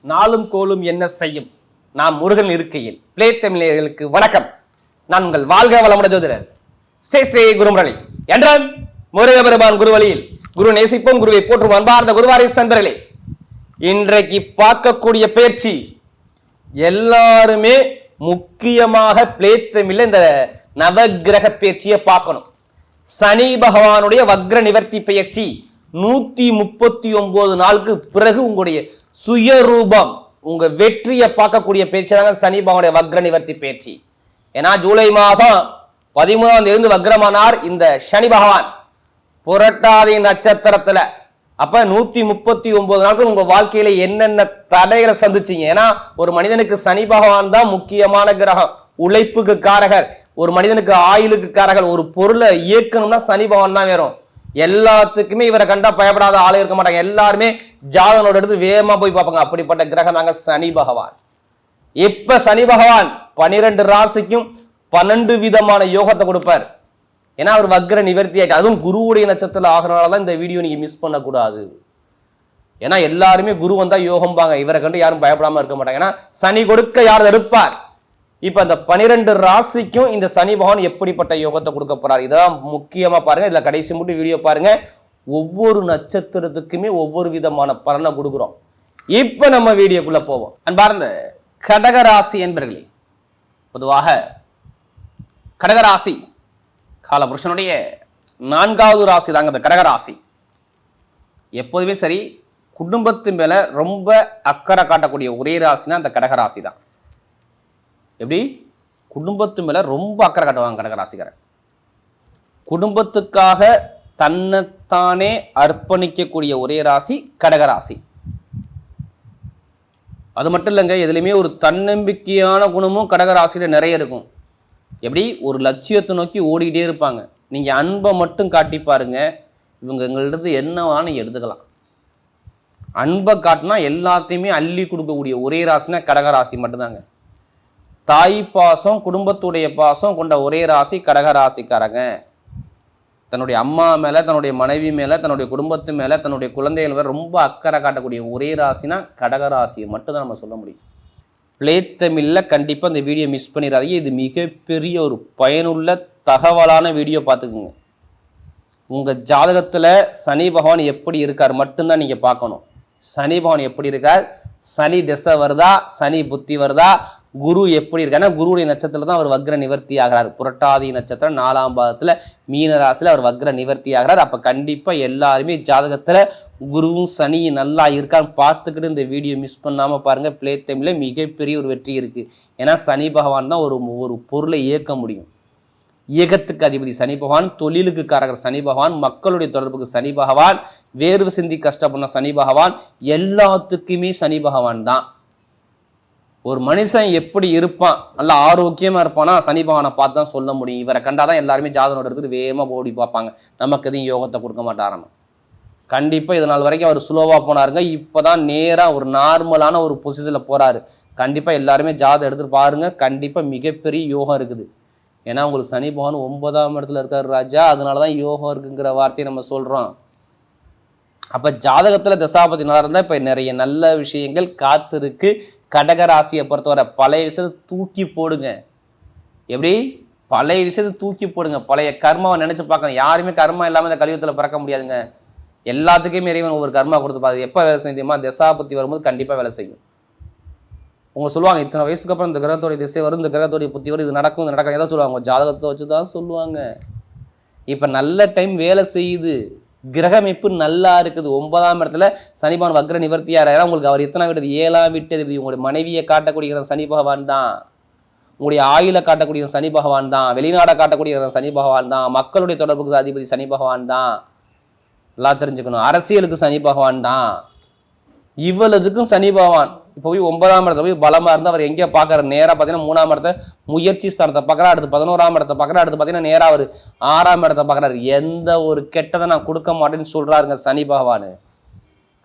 நாளும் கோலும் என்ன செய்யும்? நாம் முருகன் இருக்கையில். பிளே தமிழர்களுக்கு வணக்கம். நான் உங்கள் வாழ்க வளமுடன் ஜோதிடர். ஸ்ரீ ஸ்ரீ குருமுரளி. என்றால் முருகபெருமான் குருவழியில் குரு நேசிப்போம் குருவை போற்றும் அன்பார்ந்த குருவாரி சந்தர்களே. இன்றைக்கு பார்க்கக்கூடிய பயிற்சி எல்லாருமே முக்கியமாக பிளே தமிழ்ல இந்த நவக்கிரக பயிற்சியை பார்க்கணும். சனி பகவானுடைய வக்ர நிவர்த்தி பயிற்சி நூத்தி முப்பத்தி ஒன்பது நாளுக்கு பிறகு உங்களுடைய சுயரூபம் உங்க வெற்றியை பார்க்கக்கூடிய பேச்சு தாங்க சனி பகவானுடைய வக்ர நிவர்த்தி பேச்சு. ஏன்னா ஜூலை மாதம் பதிமூணாம் தேதி வக்ரமானார் இந்த சனி பகவான். புரட்டாதி நட்சத்திரத்துல. அப்ப நூத்தி முப்பத்தி ஒன்பது நாட்கள் உங்க வாழ்க்கையில என்னென்ன தடைகளை சந்திச்சீங்க? ஏன்னா ஒரு மனிதனுக்கு சனி பகவான் தான் முக்கியமான கிரகம். உழைப்புக்கு காரகர். ஒரு மனிதனுக்கு ஆயுளுக்கு காரகர். ஒரு பொருளை இயக்கணும்னா சனி பகவான் தான் வேறும் எல்லாத்துக்குமே இவரை கண்டா பயப்படாத ஆளே இருக்க மாட்டாங்க. எல்லாருமே ஜாதகனோட எடுத்து வேகமா போய் பார்ப்பாங்க. அப்படிப்பட்ட கிரகம் தாங்க சனி பகவான். இப்ப சனி பகவான் பனிரெண்டு ராசிக்கும் பன்னெண்டு விதமான யோகத்தை கொடுப்பார். ஏன்னா அவர் வக்ர நிவர்த்தி ஆயிட்டு அதுவும் குருவுடைய நட்சத்திரத்தில் ஆகிறனால தான் இந்த வீடியோ நீங்க மிஸ் பண்ணக்கூடாது. ஏன்னா எல்லாருமே குரு வந்தா யோகம்பாங்க. இவரை கண்டு யாரும் பயப்படாம இருக்க மாட்டாங்க. ஏன்னா சனி கொடுக்க யார் தடுப்பார் இப்போ அந்த பனிரெண்டு ராசிக்கும் இந்த சனி பகவான் எப்படிப்பட்ட யோகத்தை கொடுக்க போறார்? இதான் முக்கியமா பாருங்க. இதுல கடைசி மட்டும் வீடியோ பாருங்க. ஒவ்வொரு நட்சத்திரத்துக்குமே ஒவ்வொரு விதமான பலனை கொடுக்குறோம். இப்ப நம்ம வீடியோக்குள்ள போவோம். அன்பார்ந்த கடகராசி என்பர்களே பொதுவாக கடகராசி காலபுருஷனுடைய நான்காவது ராசி தாங்க இந்த கடகராசி. எப்போதுமே சரி குடும்பத்து மேல ரொம்ப அக்கறை காட்டக்கூடிய ஒரே ராசினா அந்த கடகராசி தான். எப்படி? குடும்பத்து மேலே ரொம்ப அக்கறை காட்டுவாங்க கடகராசிக்காரன் குடும்பத்துக்காக தன்னைத்தானே அர்ப்பணிக்கக்கூடிய ஒரே ராசி கடகராசி. அது மட்டும் இல்லைங்க எதுலையுமே ஒரு தன்னம்பிக்கையான குணமும் கடகராசியில் நிறைய இருக்கும். எப்படி? ஒரு லட்சியத்தை நோக்கி ஓடிக்கிட்டே இருப்பாங்க. நீங்கள் அன்பை மட்டும் காட்டி பாருங்க இவங்க எங்கள்கிட்ட என்ன வேணாலும் நீங்கள் எடுத்துக்கலாம். அன்பை காட்டினா எல்லாத்தையுமே அள்ளி கொடுக்கக்கூடிய ஒரே ராசினா கடகராசி மட்டும்தாங்க. தாய் பாசம் குடும்பத்துடைய பாசம் கொண்ட ஒரே ராசி கடகராசிக்காரங்க தன்னுடைய அம்மா மேலே தன்னுடைய மனைவி மேலே தன்னுடைய குடும்பத்து மேலே தன்னுடைய குழந்தைகள் மேலே ரொம்ப அக்கறை காட்டக்கூடிய ஒரே ராசினா கடகராசியை மட்டும்தான் நம்ம சொல்ல முடியும். பிளே கண்டிப்பாக இந்த வீடியோ மிஸ் பண்ணிடாதீங்க. இது மிகப்பெரிய ஒரு பயனுள்ள தகவலான வீடியோ பார்த்துக்குங்க. உங்கள் ஜாதகத்தில் சனி பகவான் எப்படி இருக்கார் மட்டும்தான் நீங்கள் பார்க்கணும். சனி பகவான் எப்படி இருக்கார்? சனி திசை வருதா? சனி புத்தி வருதா? குரு எப்படி இருக்காருன்னா குருவுடைய நட்சத்திரத்தில் தான் அவர் வக்ர நிவர்த்தி ஆகிறார். புரட்டாதி நட்சத்திரம் நாலாம் பாதத்தில் மீனராசியில் அவர் வக்ர நிவர்த்தி ஆகிறார். அப்போ கண்டிப்பாக எல்லாருமே ஜாதகத்தில் குருவும் சனியும் நல்லா இருக்கான்னு பார்த்துக்கிட்டு இந்த வீடியோ மிஸ் பண்ணாமல் பாருங்கள் பிளே டைமில் மிகப்பெரிய ஒரு வெற்றி இருக்குது ஏன்னா சனி பகவான் தான் ஒரு ஒரு பொருளை இயக்க முடியும். இயக்கத்துக்கு அதிபதி சனி பகவான் தொழிலுக்கு காரகர் சனி பகவான் மக்களுடைய தொடர்புக்கு சனி பகவான் வேர்வு சிந்தி கஷ்டப்பட்ட சனி பகவான் எல்லாத்துக்குமே சனி பகவான் தான். ஒரு மனுஷன் எப்படி இருப்பான்? நல்லா ஆரோக்கியமா இருப்பானா? சனி பகவானை பார்த்து தான் சொல்ல முடியும். இவரை கண்டாதான் எல்லாருமே ஜாதனோட எடுத்துட்டு வேகமாக ஓடி பார்ப்பாங்க. நமக்கு எதுவும் யோகத்தை கொடுக்க மாட்டாராம்? கண்டிப்பாக இது நாள் வரைக்கும் அவர் ஸ்லோவாக போனாருங்க. இப்போ தான் நேராக ஒரு நார்மலான ஒரு பொசிஷனில் போகிறாரு கண்டிப்பாக எல்லாருமே ஜாதகம் எடுத்துகிட்டு பாருங்க. கண்டிப்பாக மிகப்பெரிய யோகம் இருக்குது. ஏன்னா உங்களுக்கு சனி பகவான் ஒன்பதாம் இடத்துல இருக்கார் ராஜா. அதனால தான் யோகம் இருக்குங்கிற வார்த்தையை நம்ம சொல்கிறோம் அப்போ ஜாதகத்தில் தசாபதி நல்லா இருந்தால் இப்போ நிறைய நல்ல விஷயங்கள் காத்திருக்கு. கடகராசியை பொறுத்தவரை பழைய விஷயத்தை தூக்கி போடுங்க. எப்படி? பழைய விஷயத்தை தூக்கி போடுங்க. பழைய கர்மாவை நினச்சி பார்க்கணும். யாருமே கர்மா இல்லாமல் இந்த கலியுகத்தில் பிறக்க முடியாதுங்க. எல்லாத்துக்குமே இறைவன் ஒவ்வொரு கர்மா கொடுத்து பாது எப்போ வேலை செய்யுமா தசாபத்தி வரும்போது கண்டிப்பாக வேலை செய்யும். உங்க சொல்லுவாங்க இத்தனை வயசுக்கு அப்புறம் இந்த கிரகத்தோடைய திசை வரும் இந்த கிரகத்தோடைய புத்தி வரும் இது நடக்கும் இது நடக்கும் ஏதாவது சொல்லுவாங்க. ஜாதகத்தை வச்சு தான் சொல்லுவாங்க. இப்போ நல்ல டைம் வேலை செய்யுது. கிரகமைப்பு நல்லா இருக்குது. ஒன்பதாம் இடத்துல சனிபகவான் வக்ர நிவர்த்தியாக ஏன்னா உங்களுக்கு அவர் எத்தனை விட்டது ஏழாம் விட்டது உங்களுடைய மனைவியை காட்டக்கூடிய சனி பகவான் தான். உங்களுடைய ஆயுளை காட்டக்கூடிய சனி பகவான் தான். வெளிநாடை காட்டக்கூடிய சனி பகவான் தான். மக்களுடைய தொடர்புக்கு அதிபதி சனி பகவான் தான். எல்லாம் தெரிஞ்சுக்கணும். அரசியலுக்கு சனி பகவான் தான். இவ்வளவுக்கும் சனி பகவான். போய் ஒன்பதாம் இடத்துல போய் பலமாக இருந்து அவர் எங்கே பார்க்கறாரு. நேராக பார்த்தீங்கன்னா மூணாம் இடத்த முயற்சி ஸ்தானத்தை பார்க்கறாரு. அடுத்து பதினோராம் இடத்த பார்க்கறாரு. அடுத்து பார்த்தீங்கன்னா நேராக அவர் ஆறாம் இடத்த பார்க்குறாரு. எந்த ஒரு கெட்டதை நான் கொடுக்க மாட்டேன்னு சொல்கிறாருங்க சனி பகவான்.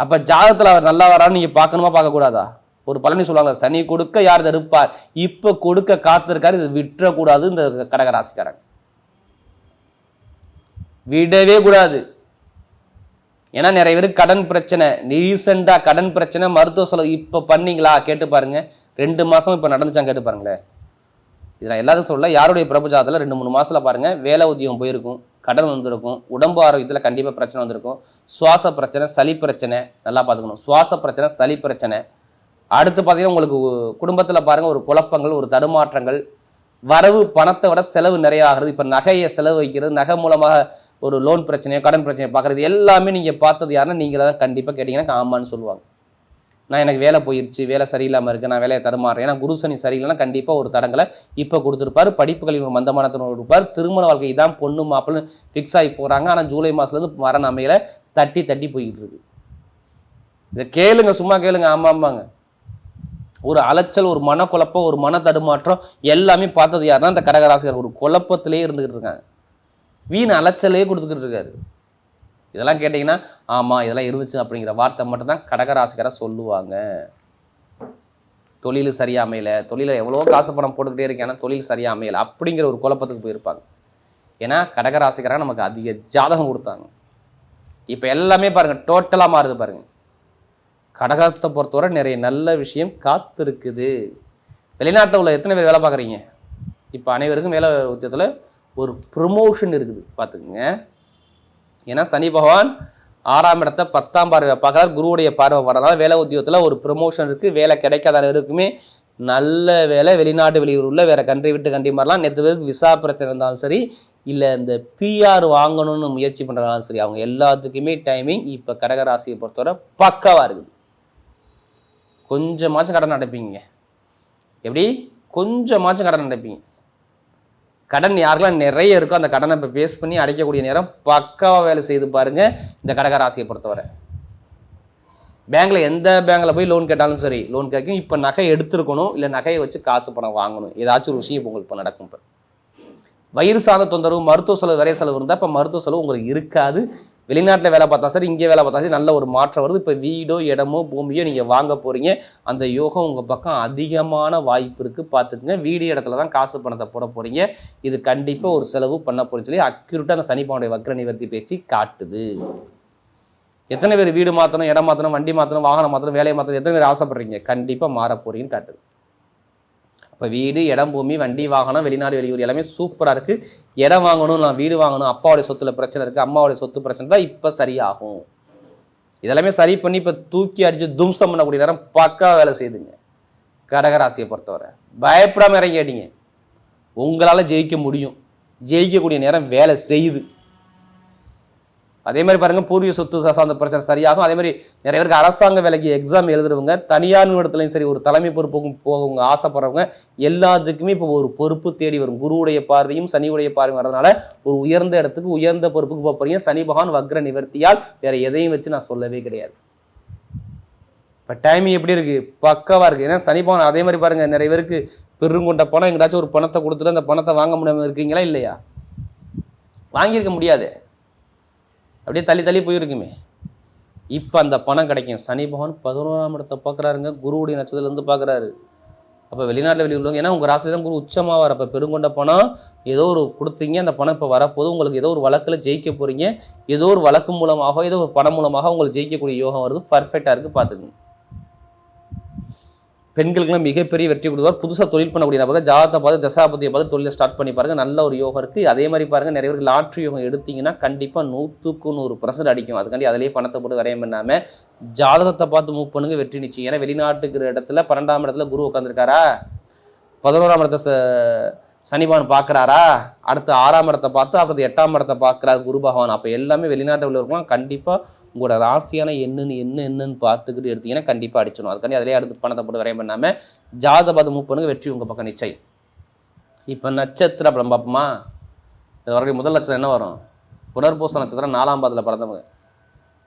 அப்போ ஜாதகத்தில் அவர் நல்லா வரான்னு நீங்கள் பார்க்கணுமா பார்க்கக்கூடாதா? ஒரு பழனி சொல்லுவாங்க. சனி கொடுக்க யார் தடுப்பார்? இப்போ கொடுக்க காத்திருக்காரு. இது விட்டுறக்கூடாது இந்த கடகராசிக்காரன். விடவே கூடாது. ஏன்னா நிறைய பேருக்கு கடன் பிரச்சனை ரீசெண்டாக கடன் பிரச்சனை மருத்துவ செலவு இப்போ பண்ணீங்களா? கேட்டு பாருங்க. ரெண்டு மாதம் இப்போ நடந்துச்சா கேட்டு பாருங்களேன். இதில் எல்லாரும் சொல்ல யாருடைய பிரபுஜாதத்தில் ரெண்டு மூணு மாதத்தில் பாருங்கள் வேலை உத்தியோகம் போயிருக்கும் கடன் வந்திருக்கும் உடம்பு ஆரோக்கியத்தில் கண்டிப்பாக பிரச்சனை வந்திருக்கும். சுவாச பிரச்சனை சளி பிரச்சனை நல்லா பார்த்துக்கணும். சுவாச பிரச்சனை சளி பிரச்சனை. அடுத்து பார்த்தீங்கன்னா உங்களுக்கு குடும்பத்தில் பாருங்கள் ஒரு குழப்பங்கள் ஒரு தடுமாற்றங்கள். வரவு பணத்தை விட செலவு நிறைய ஆகிறது இப்போ நகையை செலவு வைக்கிறது நகை மூலமாக ஒரு லோன் பிரச்சனையோ கடன் பிரச்சனையோ பார்க்குறது எல்லாமே நீங்கள் பார்த்தது யாருன்னா நீங்கள் தான் கண்டிப்பாக கேட்டிங்கன்னா ஆமான்னு சொல்லுவாங்க. நான் எனக்கு வேலை போயிடுச்சு வேலை சரியில்லாமல் இருக்குது நான் வேலையை தருமாறேன் ஏன்னா குரு சனி சரியில்லைன்னா கண்டிப்பாக ஒரு தடங்களை இப்போ கொடுத்துருப்பாரு. படிப்புகளில் ஒரு மந்தமானத்தனோடு இருப்பார். திருமண வாழ்க்கை இதான் பொண்ணு மாப்பிள்ளைன்னு ஃபிக்ஸ் ஆகி போகிறாங்க ஆனால் ஜூலை மாதத்துலேருந்து மரண அமையில தட்டி தட்டி போய்கிட்டு இருக்கு. இதை கேளுங்க சும்மா கேளுங்க. ஆமாம் ஆமாங்க. ஒரு அலைச்சல் ஒரு மனக்குழப்பம் ஒரு மன தடுமாற்றம் எல்லாமே பார்த்தது யாருன்னா இந்த கடகராசிகர் ஒரு குழப்பத்திலே இருந்துகிட்டு இருக்காங்க. வீண் அலைச்சலே கொடுத்துக்கிட்டு இருக்காரு. இதெல்லாம் கேட்டிங்கன்னா ஆமாம் இதெல்லாம் இருந்துச்சு அப்படிங்கிற வார்த்தை மட்டும்தான் கடகராசிகரை சொல்லுவாங்க. தொழில் சரியாக அமையல. தொழில எவ்வளோ காசு பணம் போட்டுக்கிட்டே இருக்கேன் ஆனால் தொழில் சரியா அமையல அப்படிங்கிற ஒரு குழப்பத்துக்கு போயிருப்பாங்க. ஏன்னா கடகராசிக்காராக நமக்கு அதிக ஜாதகம் கொடுத்தாங்க. இப்போ எல்லாமே பாருங்க டோட்டலாக மாறுது பாருங்க. கடகத்தை பொறுத்தவரை நிறைய நல்ல விஷயம் காத்திருக்குது. வெளிநாட்டில் உள்ள எத்தனை பேர் வேலை பார்க்குறீங்க? இப்போ அனைவருக்கும் வேலை உத்தியத்தில் ஒரு ப்ரொமோஷன் இருக்குது பார்த்துக்குங்க. ஏன்னா சனி பகவான் ஆறாம் இடத்த பத்தாம் பார்வை பார்க்குறார் குருவுடைய பார்வை வரனால வேலை உத்தியோகத்தில் ஒரு ப்ரொமோஷன் இருக்குது வேலை கிடைக்காத இருக்குமே நல்ல வேலை வெளிநாட்டு வெளியூரில் வேறு கண்ட்ரி விட்டு கண்ட்ரி மாதிரிலாம் நேற்று பேருக்கு விசா பிரச்சனை இருந்தாலும் சரி இல்லை இந்த பிஆர் வாங்கணும்னு முயற்சி பண்ணுறதாலும் சரி அவங்க எல்லாத்துக்குமே டைமிங் இப்போ கடகராசியை பொறுத்தவரை பக்காவாக இருக்குது. கொஞ்சமாச்சும் கடன் அடைப்பீங்க. எப்படி? கொஞ்சமாச்சும் கடன் அடைப்பீங்க. கடன் யாருக்கெல்லாம் நிறைய இருக்கோ அந்த கடனை இப்போ பேஸ் பண்ணி அடைக்கக்கூடிய நேரம் பக்காவாக வேலை செய்து பாருங்க. இந்த கடகராசியை பொறுத்தவரை. பேங்க்ல எந்த பேங்க்ல போய் லோன் கேட்டாலும் சரி லோன் கேட்கும். இப்போ நகை எடுத்துருக்கணும் இல்லை நகையை வச்சு காசு பணம் வாங்கணும். ஏதாச்சும் ஒரு விஷயம் இப்போ உங்களுக்கு இப்போ நடக்கும் இப்போ. வயிறு சார்ந்த தொந்தரவு மருத்துவ செலவு விரை செலவு இருந்தால் இப்போ மருத்துவ செலவு உங்களுக்கு இருக்காது. வெளிநாட்டில் வேலை பார்த்தா சரி இங்கே வேலை பார்த்தா சரி நல்ல ஒரு மாற்றம் வருது. இப்போ வீடோ இடமோ பூமியோ நீங்கள் வாங்க போகிறீங்க அந்த யோகம் உங்கள் பக்கம் அதிகமான வாய்ப்பு இருக்குது பார்த்துக்குங்க. வீடு இடத்துல தான் காசு பணத்தை போட போகிறீங்க இது கண்டிப்பாக ஒரு செலவு பண்ண போகிறேன்னு சொல்லி அக்யூரட்டாக அந்த சனிப்பாவுடைய வக்ர நிவர்த்தி பேச்சு காட்டுது. எத்தனை பேர் வீடு மாற்றணும் இடம் மாற்றணும் வண்டி மாற்றணும் வாகனம் மாற்றணும் வேலையை மாற்றணும் எத்தனை பேர் ஆசைப்படுறீங்க? கண்டிப்பாக மாற போறீங்கன்னு காட்டுது. இப்போ வீடு இடம் பூமி வண்டி வாகனம் வெளிநாடு வெளியூர் எல்லாமே சூப்பராக இருக்குது இடம் வாங்கணும் நான் வீடு வாங்கணும் அப்பாவுடைய சொத்துல பிரச்சனை இருக்குது அம்மாவுடைய சொத்து பிரச்சனை தான் இப்போ சரியாகும். இதெல்லாமே சரி பண்ணி இப்போ தூக்கி அடித்து தும்சம் பண்ணக்கூடிய நேரம் பக்கா வேலை செய்துங்க. கடகராசியை பொறுத்தவரை. பயப்படாமல் இறங்கி அடிங்க உங்களால் ஜெயிக்க முடியும். ஜெயிக்கக்கூடிய நேரம் வேலை செய்யுது. அதே மாதிரி பாருங்கள் பூர்வீக சொத்து சார்ந்த பிரச்சனை சரியாகும். அதே மாதிரி நிறைய பேருக்கு அரசாங்க வேலைக்கு எக்ஸாம் எழுதுறவங்க தனியார் நிறுவனத்துலையும் சரி ஒரு தலைமை பொறுப்புக்கும் போகவங்க ஆசைப்படுறவங்க எல்லாத்துக்குமே இப்போ ஒரு பொறுப்பு தேடி வரும். குருவுடைய பார்வையும் சனியுடைய பார்வையும் வரதுனால ஒரு உயர்ந்த இடத்துக்கு உயர்ந்த பொறுப்புக்கு போக போகிறீங்க சனி பகவான் வக்ர நிவர்த்தியால் வேறு எதையும் வச்சு நான் சொல்லவே கிடையாது. இப்போ டைமிங் எப்படி இருக்குது பக்கவாக இருக்குது ஏன்னா சனி பகவான் அதே மாதிரி பாருங்க நிறைய பேருக்கு பெருங்கொண்ட பணம் எங்கேயாச்சும் ஒரு பணத்தை கொடுத்துட்டு அந்த பணத்தை வாங்க முடியாமல் இருக்கீங்களா இல்லையா? வாங்கியிருக்க முடியாது. அப்படியே தள்ளி தள்ளி போயிருக்குமே. இப்போ அந்த பணம் கிடைக்கும். சனி பகவான் பதினோராம் இடத்தை பார்க்குறாருங்க. குருவுடைய நட்சத்திரத்துலேருந்து பார்க்குறாரு. அப்போ வெளிநாட்டில் வெளியே உள்ளவங்க ஏன்னா உங்கள் ராசியில் தான் குரு உச்சமாவார். அப்போ பெருங்கொண்ட பணம் ஏதோ ஒரு கொடுத்தீங்க. அந்த பணம் இப்போ வரப்போது உங்களுக்கு ஏதோ ஒரு வழக்கில் ஜெயிக்க போகிறீங்க ஏதோ ஒரு வழக்கு மூலமாக ஏதோ ஒரு பணம் மூலமாக உங்களுக்கு ஜெயிக்கக்கூடிய யோகம் வருது. பர்ஃபெக்டாக இருக்குது பார்த்துக்குங்க. பெண்களுக்குலாம் மிகப்பெரிய வெற்றி கொடுப்பார். புதுசாக தொழில் பண்ணக்கூடிய நபர்கள் ஜாதகத்தை பார்த்து தசாபதியை பார்த்து தொழிலை ஸ்டார்ட் பண்ணி பாருங்க. நல்ல ஒரு யோகம் இருக்குது அதே மாதிரி பாருங்கள் நிறைய பேர் லாட்ரி யோகம் எடுத்தீங்கன்னா கண்டிப்பாக நூற்றுக்கு நூறு பர்சன்ட் அடிக்கும். அதுக்காண்டி அதிலேயே பணத்தை போட்டு வரையம் பண்ணாமல் ஜாதகத்தை பார்த்து மூவ் பண்ணுங்க. வெற்றி நிச்சயம். ஏன்னா வெளிநாட்டுக்கிற இடத்துல பன்னெண்டாம் இடத்துல குரு உட்காந்துருக்காரா பதினோராம் இடத்த ச- சனிபகவான் பார்க்குறாரா? அடுத்து ஆறாம் இடத்தை பார்த்து அப்புறம் எட்டாம் இடத்தை பார்க்குறாரு குரு பகவான். அப்போ எல்லாமே வெளிநாட்டில் உள்ளவர்களும் கண்டிப்பாக உங்களோட ராசியான என்னன்னு என்ன என்னன்னு பார்த்துக்கிட்டு எடுத்தீங்கன்னா கண்டிப்பாக அடிச்சிடும் அதுக்காண்டி அதிலே அடுத்து பணத்தை போட்டு வரையும் பண்ணாமல் ஜாதக மூவ் பண்ணுங்க வெற்றி உங்கள் பக்கம் நிச்சயம். இப்போ நட்சத்திர அப்புறம் பார்ப்போமா? இது வரைக்கும் முதல் நட்சத்திரம் என்ன வரும்? புனர்பூச நட்சத்திரம் நாலாம் பாதத்தில் பிறந்தவங்க.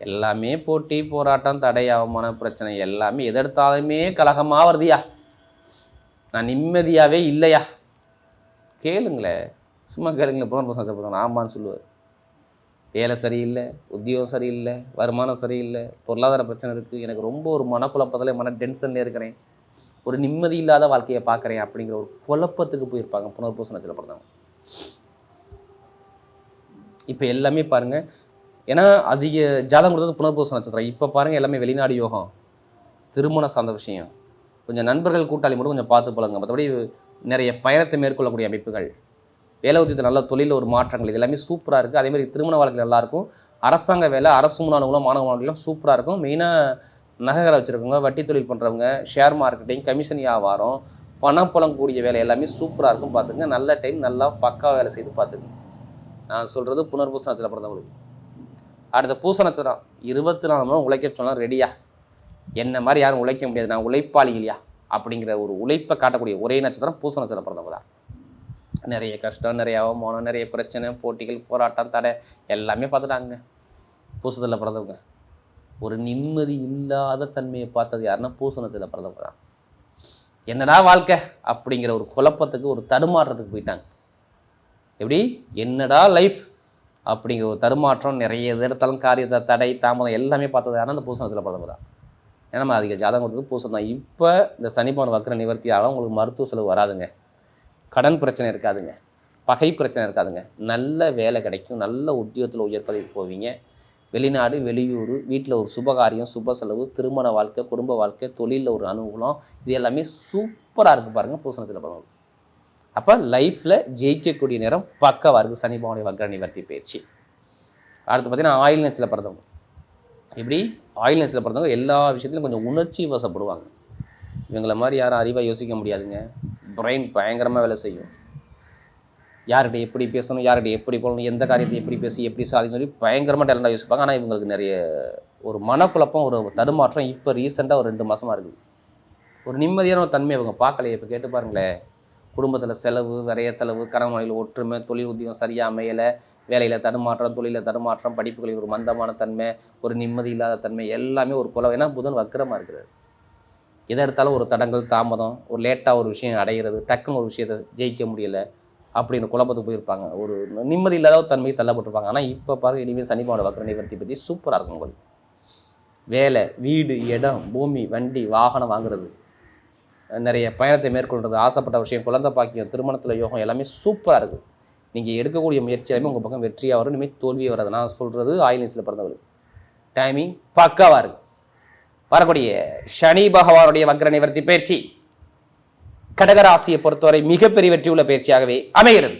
எல்லாமே போட்டி போராட்டம் தடை அவமான பிரச்சனை எல்லாமே எதெடுத்தாலுமே எடுத்தாலுமே கலகமாக வருதியா நான் நிம்மதியாகவே இல்லையா? கேளுங்களேன் சும்மா கேளுங்களேன் புனர்பூச நட்சத்திரம் ஆமான்னு சொல்லுவார் வேலை சரியில்லை உத்தியோகம் சரியில்லை வருமானம் சரியில்லை பொருளாதார பிரச்சனை இருக்குது எனக்கு ரொம்ப ஒரு மனக்குழப்பத்தில் மன டென்ஷன்லேயே இருக்கிறேன். ஒரு நிம்மதி இல்லாத வாழ்க்கையை பார்க்குறேன் அப்படிங்கிற ஒரு குழப்பத்துக்கு போயிருப்பாங்க புனர்பூச நட்சத்திரம் இப்போ எல்லாமே பாருங்கள் ஏன்னா அதிக ஜாதகம் கொடுத்தது புனர்பூச நட்சத்திரம். இப்போ பாருங்கள் எல்லாமே வெளிநாடு யோகம். திருமணம் சார்ந்த விஷயம். கொஞ்சம் நண்பர்கள் கூட்டாளி மட்டும் கொஞ்சம் பார்த்து பழங்க மற்றபடி நிறைய பயணத்தை மேற்கொள்ளக்கூடிய அமைப்புகள். வேலை உத்தியத்தில் நல்ல தொழிலில் ஒரு மாற்றங்கள் இது எல்லாமே சூப்பராக இருக்குது அதேமாதிரி திருமண வாழ்க்கை நல்லாயிருக்கும் அரசாங்க வேலை அரசு முன்னாளுங்களும் மாணவ மாணவர்களும் சூப்பராக இருக்கும். மெயினாக நகைகளை வச்சுருக்கவங்க வட்டி தொழில் பண்ணுறவங்க ஷேர் மார்க்கெட்டிங் கமிஷன் வியாபாரம் பணம் புழங்கக்கூடிய வேலை எல்லாமே சூப்பராக இருக்கும் பார்த்துங்க நல்ல டைம் நல்லா பக்கா வேலை செய்து பார்த்துங்க நான் சொல்கிறது புனர்பூச நட்சத்திரம் பிறந்தவங்களுக்கு அடுத்த பூச நட்சத்திரம். இருபத்தி நாலு மணி உழைக்க சொன்னால் ரெடியா என்ன மாதிரி யாரும் உழைக்க முடியாது. நான் உழைப்பாளி இல்லையா அப்படிங்கிற ஒரு உழைப்பை காட்டக்கூடிய ஒரே நட்சத்திரம் பூச நட்சத்திரம் பிறந்தவங்க தான். நிறைய கஷ்டம் நிறைய அவமானம் நிறைய பிரச்சனை போட்டிகள் போராட்டம் தடை எல்லாமே பார்த்துட்டாங்க. பூசத்தில் பிறந்தவங்க. ஒரு நிம்மதி இல்லாத தன்மையை பார்த்தது யாருன்னா பூசணத்தில் பிறந்தவங்க தான். என்னடா வாழ்க்கை? அப்படிங்கிற ஒரு குழப்பத்துக்கு ஒரு தடுமாற்றத்துக்கு போயிட்டாங்க. எப்படி? என்னடா லைஃப் அப்படிங்கிற ஒரு தடுமாற்றம் நிறைய இடத்தாலும் காரியத்தை தடை தாமதம் எல்லாமே பார்த்தது யாருன்னா அந்த பூசணத்தில் பிறந்தவங்க தான். ஏன்னா நம்ம அதிக ஜாதகம் கொடுத்தது பூசம் தான். இப்போ இந்த சனிப்பான வக்கர நிவர்த்தியாக உங்களுக்கு மருத்துவ செலவு வராதுங்க. கடன் பிரச்சனை இருக்காதுங்க. பகை பிரச்சனை இருக்காதுங்க. நல்ல வேலை கிடைக்கும். நல்ல உத்தியோகத்தில் உயர் பதவி போவீங்க. வெளிநாடு வெளியூர் வீட்டில் ஒரு சுபகாரியம் சுப செலவு திருமண வாழ்க்கை குடும்ப வாழ்க்கை தொழிலில் ஒரு அனுகூலம் இது எல்லாமே சூப்பராக இருக்குது பாருங்கள் பூசணத்தில் பண்ணுவோம் அப்போ லைஃப்பில் ஜெயிக்கக்கூடிய நேரம் பக்கவாக இருக்குது சனி பவனுடைய வக்ர நிவர்த்தி பயிற்சி. அடுத்து பார்த்தீங்கன்னா ஆயில் நெச்சில் பிறந்தவங்க. இப்படி ஆயில் நெச்சில் பிறந்தவங்க எல்லா விஷயத்துலையும் கொஞ்சம் உணர்ச்சி வசப்படுவாங்க. இவங்கள மாதிரி யாரும் அறிவாக யோசிக்க முடியாதுங்க. பிரெயின் பயங்கரமாக வேலை செய்யும். யார்கிட்ட எப்படி பேசணும் யார்கிட்ட எப்படி போகணும் எந்த காரியத்தை எப்படி பேசி எப்படி சாதிச்சு சொல்லி பயங்கரமாக டேலண்டாக யோசிப்பாங்க. ஆனால் இவங்களுக்கு நிறைய ஒரு மனக்குழப்பம் ஒரு தடுமாற்றம் இப்போ ரீசெண்டாக ஒரு ரெண்டு மாதமாக இருக்குது. ஒரு நிம்மதியான ஒரு தன்மை இவங்க பார்க்கலையே. இப்போ கேட்டு பாருங்களேன். குடும்பத்தில் செலவு விரைய செலவு கணவனில் ஒற்றுமை தொழில் உத்தியோகம் சரியாக அமையலை. வேலையில் தடுமாற்றம் தொழிலில் தடுமாற்றம் படிப்புகளில் ஒரு மந்தமான தன்மை ஒரு நிம்மதி இல்லாத தன்மை எல்லாமே ஒரு குலவை ஏன்னா புதன் வக்கரமாக இருக்கிறார். எதை எடுத்தாலும் ஒரு தடங்கள் தாமதம் ஒரு லேட்டாக ஒரு விஷயம் அடைகிறது டக்குன்னு ஒரு விஷயத்தை ஜெயிக்க முடியலை அப்படின்னு குழப்பத்துக்கு போயிருப்பாங்க. ஒரு நிம்மதி இல்லாத ஒரு தன்மையை தள்ளப்பட்டிருப்பாங்க. ஆனால் இப்போ பாருங்க இனிமேல் சனிபாவோட வக்கர நிவர்த்தி பற்றி சூப்பராக இருக்கும் உங்களுக்கு. வேலை வீடு இடம் பூமி வண்டி வாகனம் வாங்குறது. நிறைய பயணத்தை மேற்கொள்கிறது ஆசைப்பட்ட விஷயம் குழந்தை பாக்கியம் திருமணத்தில் யோகம் எல்லாமே சூப்பராக இருக்குது நீங்கள் எடுக்கக்கூடிய முயற்சி எல்லாமே உங்கள் பக்கம் வெற்றியாக வரும். இனிமேல் தோல்வியாக வராது. நான் சொல்கிறது ஆயிலன்ஸில் பிறந்தவர்கள் டைமிங் பக்காவாக இருக்குது வரக்கூடிய சனி பகவானுடைய வக்ர நிவர்த்தி பயிற்சி. கடகராசியை பொறுத்தவரை மிகப்பெரிய வெற்றியுள்ள பயிற்சியாகவே அமைகிறது.